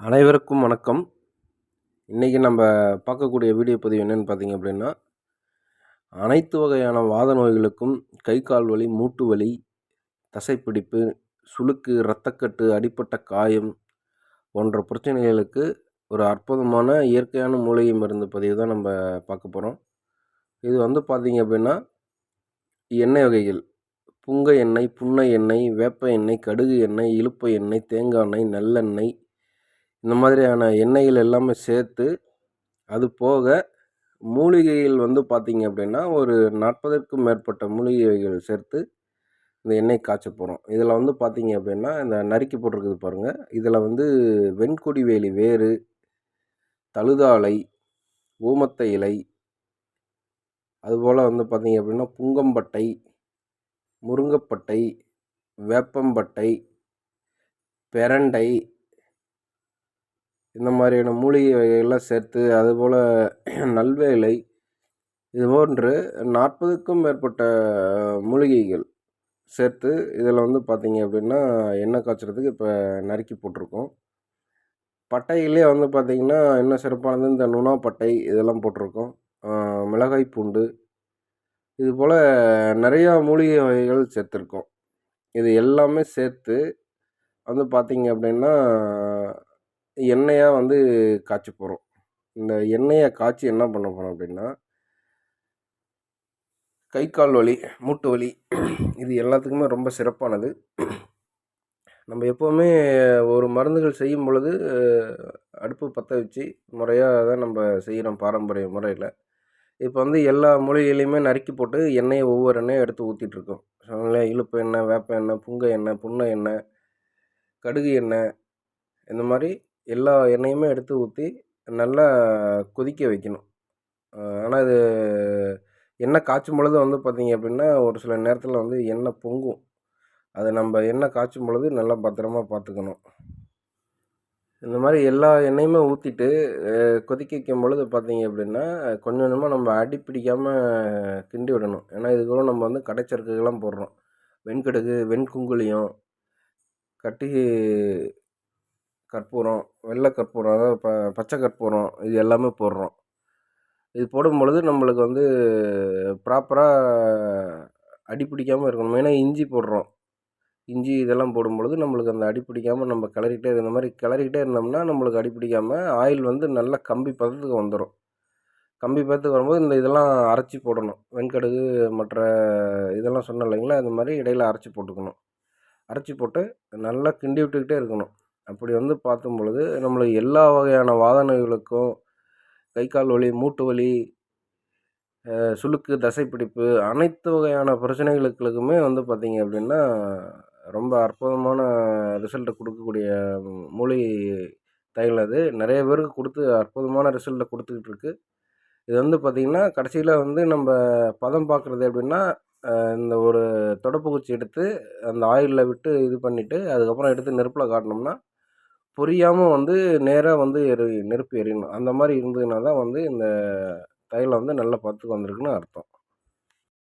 அனைவருக்கும் வணக்கம். இன்றைக்கி நம்ம பார்க்கக்கூடிய வீடியோ பதிவு என்னென்னு பார்த்தீங்க அப்படின்னா அனைத்து வகையான வாத நோய்களுக்கும் கை கால் வலி மூட்டு வலி தசைப்பிடிப்பு சுளுக்கு இரத்தக்கட்டு அடிப்பட்ட காயம் போன்ற பிரச்சனைகளுக்கு ஒரு அற்புதமான இயற்கையான மூலிகை மருந்து பதிவு தான் நம்ம பார்க்க போகிறோம் இது வந்து பார்த்திங்க அப்படின்னா எண்ணெய் வகைகள். புங்க எண்ணெய் புன்னை எண்ணெய் வேப்ப எண்ணெய் கடுகு எண்ணெய் இழுப்பை எண்ணெய் தேங்காய் எண்ணெய் நல்லெண்ணெய் இந்த மாதிரியான எண்ணெய்கள் எல்லாமே சேர்த்து அது போக மூலிகைகள் வந்து பார்த்திங்க அப்படின்னா ஒரு நாற்பதற்கும் மேற்பட்ட மூலிகைகள் சேர்த்து இந்த எண்ணெய் காய்ச்ச போகிறோம் இதில் வந்து பார்த்திங்க அப்படின்னா இந்த நறுக்கி போட்டிருக்குது பாருங்கள் இதில் வந்து வெண்கொடி வேலி வேறு தழுதாலை ஊமத்தை இலை அதுபோல் வந்து பார்த்திங்க அப்படின்னா புங்கம்பட்டை முருங்கப்பட்டை வேப்பம்பட்டை பெரண்டை இந்த மாதிரியான மூலிகை வகைகள்லாம் சேர்த்து அதுபோல் நல்வேலை இது போன்று நாற்பதுக்கும் மேற்பட்ட மூலிகைகள் சேர்த்து இதில் வந்து பார்த்திங்க அப்படின்னா எண்ணெய் காய்ச்சறதுக்கு இப்போ நறுக்கி போட்டிருக்கோம் பட்டையிலே வந்து பார்த்திங்கன்னா இன்னும் சிறப்பானது இந்த நுணா பட்டை இதெல்லாம் போட்டிருக்கோம் மிளகாய் பூண்டு இது போல் நிறையா மூலிகை வகைகள் சேர்த்துருக்கோம். இது எல்லாமே சேர்த்து வந்து பார்த்திங்க அப்படின்னா எண்ணெயாக வந்து காய்ச்ச போகிறோம் இந்த எண்ணெயை காய்ச்சி என்ன பண்ண போகிறோம் அப்படின்னா கை கால் வலி மூட்டு வலி இது எல்லாத்துக்குமே ரொம்ப சிறப்பானது. நம்ம எப்போவுமே ஒரு மருந்துகள் செய்யும் பொழுது அடுப்பு பற்ற வச்சு முறையாக தான் நம்ம செய்கிறோம் பாரம்பரிய முறையில். இப்போ வந்து எல்லா மூலிகைகளையுமே நறுக்கி போட்டு எண்ணெயை ஒவ்வொரு எண்ணெயும் எடுத்து ஊற்றிட்டுருக்கோம் இழுப்பு எண்ணெய் வேப்ப எண்ணெய் புங்க எண்ணெய் புன்னை எண்ணெய் கடுகு எண்ணெய் இந்த மாதிரி எல்லா எண்ணெயுமே எடுத்து ஊற்றி நல்லா கொதிக்க வைக்கணும். ஆனால் இது எண்ணெய் காய்ச்சும் பொழுது வந்து பார்த்திங்க அப்படின்னா ஒரு சில நேரத்தில் வந்து எண்ணெய் பொங்கும். அதை நம்ம எண்ணெய் காய்ச்சும் பொழுது நல்லா பத்திரமா பார்த்துக்கணும் இந்த மாதிரி எல்லா எண்ணெயுமே ஊற்றிட்டு கொதிக்க வைக்கும் பொழுது பார்த்திங்க அப்படின்னா கொஞ்சம் கொஞ்சமாக நம்ம அடி பிடிக்காமல் கிண்டி விடணும். ஏன்னா இதுக்குள்ள நம்ம வந்து கடைச்சரக்குகள்லாம் போடுறோம். வெண்கடுகு வெண்குங்குளியம் கட்டி கற்பூரம் வெள்ளை கற்பூரம் அதாவது ப பச்சை கற்பூரம் இது எல்லாமே போடுறோம். இது போடும் பொழுது நம்மளுக்கு வந்து ப்ராப்பராக அடி பிடிக்காமல் இருக்கணும். மெயினாக இஞ்சி போடுறோம். இஞ்சி இதெல்லாம் போடும் பொழுது நம்மளுக்கு அந்த அடி பிடிக்காமல் நம்ம கிளறிக்கிட்டே இந்த மாதிரி கிளறிக்கிட்டே இருந்தோம்னா நம்மளுக்கு அடி பிடிக்காமல் ஆயில் வந்து நல்லா கம்பி பதத்துக்கு வந்துடும் கம்பி பதத்துக்கு வரும்போது இந்த இதெல்லாம் அரைச்சி போடணும். வெண்கடுகு மற்ற இதெல்லாம் சொன்ன இல்லைங்களா? இந்த மாதிரி இடையில் அரைச்சி போட்டுக்கணும். அரைச்சி போட்டு நல்லா கிண்டி விட்டுக்கிட்டே இருக்கணும். அப்படி வந்து பார்த்தும் பொழுது நம்மளுக்கு எல்லா வகையான வாதனைகளுக்கும் கை கால் வலி மூட்டு வலி சுளுக்கு தசைப்பிடிப்பு அனைத்து வகையான பிரச்சனைகளுக்குமே வந்து பார்த்திங்க அப்படின்னா ரொம்ப அற்புதமான ரிசல்ட்டை கொடுக்கக்கூடிய மூலிகை தையல் அது. நிறைய பேருக்கு கொடுத்து அற்புதமான ரிசல்ட்டை கொடுத்துக்கிட்டு இருக்குது இது வந்து பார்த்திங்கன்னா கடைசியில் வந்து நம்ம பதம் பார்க்குறது எப்படின்னா இந்த ஒரு தொடப்பு குச்சி எடுத்து அந்த ஆயிலில் விட்டு இது பண்ணிவிட்டு அதுக்கப்புறம் எடுத்து நெருப்பில் காட்டினோம்னா புரியாமல் வந்து நேராக வந்து எரி நெருப்பு எரியணும் அந்த மாதிரி இருந்ததுனா தான் வந்து இந்த தையலை வந்து நல்லா பதத்துக்கு வந்திருக்குன்னு அர்த்தம்.